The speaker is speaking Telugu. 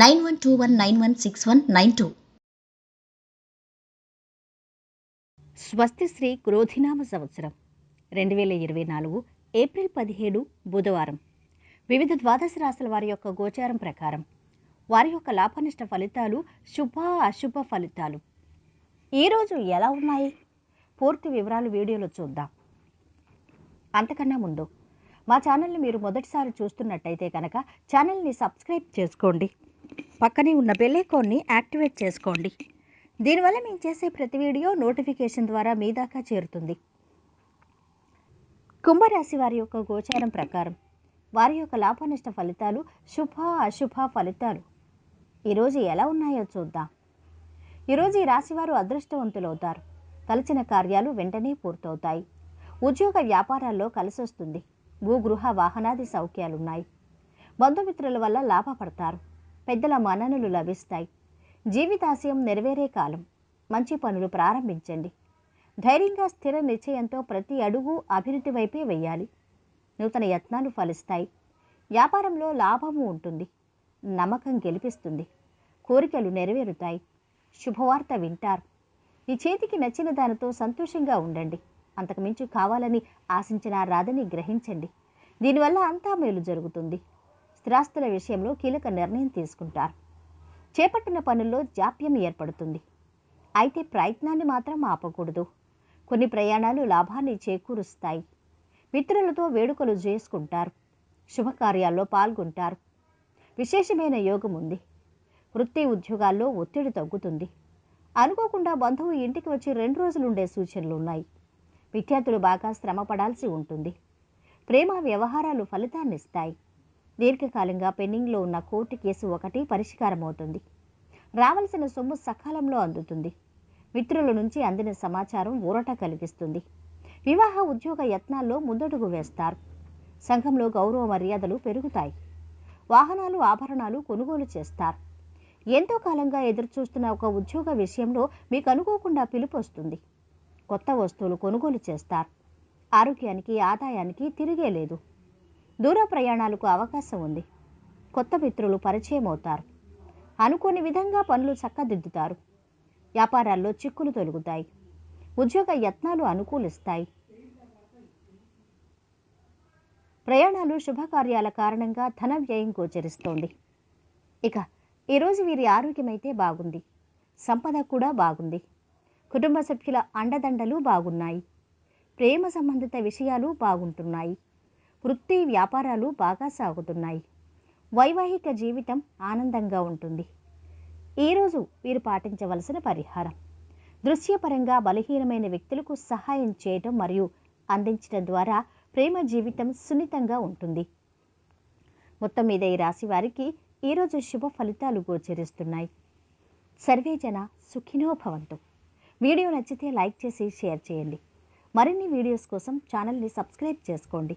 nine one two one nine one six one nine two. స్వస్తి శ్రీ క్రోధినామ సంవత్సరం రెండు వేల ఇరవై నాలుగు ఏప్రిల్ పదిహేడు బుధవారం. వివిధ ద్వాదశ రాశుల వారి యొక్క గోచారం ప్రకారం వారి యొక్క లాభనిష్ట ఫలితాలు శుభ అశుభ ఫలితాలు. ఈరోజు ఎలా ఉన్నాయి? పూర్తి వివరాలు వీడియోలో చూద్దాం. అంతకన్నా ముందు మా ఛానల్ని మీరు మొదటిసారి చూస్తున్నట్టయితే కనుక ఛానల్ని సబ్స్క్రైబ్ చేసుకోండి. పక్కనే ఉన్న బెల్లైకాన్ని యాక్టివేట్ చేసుకోండి. దీనివల్ల మేము చేసే ప్రతి వీడియో నోటిఫికేషన్ ద్వారా మీ దాకా చేరుతుంది. కుంభరాశి వారి యొక్క గోచారం ప్రకారం వారి యొక్క లాభనిష్ట ఫలితాలు శుభ అశుభ ఫలితాలు. ఈరోజు ఎలా ఉన్నాయో చూద్దాం. ఈరోజు ఈ రాశివారు అదృష్టవంతులవుతారు. తలచిన కార్యాలు వెంటనే పూర్తవుతాయి. ఉద్యోగ వ్యాపారాల్లో కలిసొస్తుంది. భూగృహ వాహనాది సౌఖ్యాలున్నాయి. బంధుమిత్రుల వల్ల లాభపడతారు. పెద్దల మన్ననలు లభిస్తాయి. జీవితాశయం నెరవేరే కాలం. మంచి పనులు ప్రారంభించండి. ధైర్యంగా స్థిర నిశ్చయంతో ప్రతి అడుగు అభివృద్ధి వైపే వెయ్యాలి. నూతన యత్నాలు ఫలిస్తాయి. వ్యాపారంలో లాభము ఉంటుంది. నమ్మకం గెలిపిస్తుంది. కోరికలు నెరవేరుతాయి. శుభవార్త వింటారు. ఈ చేతికి నచ్చిన దానితో సంతోషంగా ఉండండి. అంతకుమించు కావాలని ఆశించినా రాదని గ్రహించండి. దీనివల్ల అంతా మేలు జరుగుతుంది. స్థిరాస్తుల విషయంలో కీలక నిర్ణయం తీసుకుంటారు. చేపట్టిన పనుల్లో జాప్యం ఏర్పడుతుంది. అయితే ప్రయత్నాన్ని మాత్రం ఆపకూడదు. కొన్ని ప్రయాణాలు లాభాన్ని చేకూరుస్తాయి. మిత్రులతో వేడుకలు చేసుకుంటారు. శుభకార్యాల్లో పాల్గొంటారు. విశేషమైన యోగం ఉంది. వృత్తి ఉద్యోగాల్లో ఒత్తిడి తగ్గుతుంది. అనుకోకుండా బంధువు ఇంటికి వచ్చి రెండు రోజులు ఉండే సూచనలు ఉన్నాయి. విద్యార్థులు బాగా శ్రమ పడాల్సి ఉంటుంది. ప్రేమ వ్యవహారాలు ఫలితాన్నిస్తాయి. దీర్ఘకాలంగా పెండింగ్లో ఉన్న కోర్టు కేసు ఒకటి పరిష్కారమవుతుంది. రావాల్సిన రావలసిన సొమ్ము సకాలంలో అందుతుంది. మిత్రుల నుంచి అందిన సమాచారం ఊరట కలిగిస్తుంది. వివాహ ఉద్యోగ యత్నాల్లో ముందడుగు వేస్తారు. సంఘంలో గౌరవ మర్యాదలు పెరుగుతాయి. వాహనాలు ఆభరణాలు కొనుగోలు చేస్తారు. ఎంతో కాలంగా ఎదురుచూస్తున్న ఒక ఉద్యోగ విషయంలో మీకు అనుకోకుండా పిలుపు వస్తుంది. కొత్త వస్తువులు కొనుగోలు చేస్తారు. ఆరోగ్యానికి ఆదాయానికి తిరిగే లేదు. దూర ప్రయాణాలకు అవకాశం ఉంది. కొత్త మిత్రులు పరిచయం అవుతారు. అనుకోని విధంగా పనులు చక్కదిద్దుతారు. వ్యాపారాల్లో చిక్కులు తొలుగుతాయి. ఉద్యోగ యత్నాలు అనుకూలిస్తాయి. ప్రయాణాలు శుభకార్యాల కారణంగా ధన వ్యయం గోచరిస్తోంది. ఇక ఈరోజు వీరి ఆరోగ్యమైతే బాగుంది. సంపద కూడా బాగుంది. కుటుంబ సభ్యుల అండదండలు బాగున్నాయి. ప్రేమ సంబంధిత విషయాలు బాగుంటున్నాయి. వృత్తి వ్యాపారాలు బాగా సాగుతున్నాయి. వైవాహిక జీవితం ఆనందంగా ఉంటుంది. ఈరోజు వీరు పాటించవలసిన పరిహారం. దృశ్యపరంగా బలహీనమైన వ్యక్తులకు సహాయం చేయటం మరియు అందించడం ద్వారా ప్రేమ జీవితం సున్నితంగా ఉంటుంది. మొత్తం మీద ఈ రాశి వారికి ఈరోజు శుభ ఫలితాలు గోచరిస్తున్నాయి. సర్వే జన సుఖినో భవంతు. వీడియో నచ్చితే లైక్ చేసి షేర్ చేయండి. మరిన్ని వీడియోస్ కోసం ఛానల్ని సబ్స్క్రైబ్ చేసుకోండి.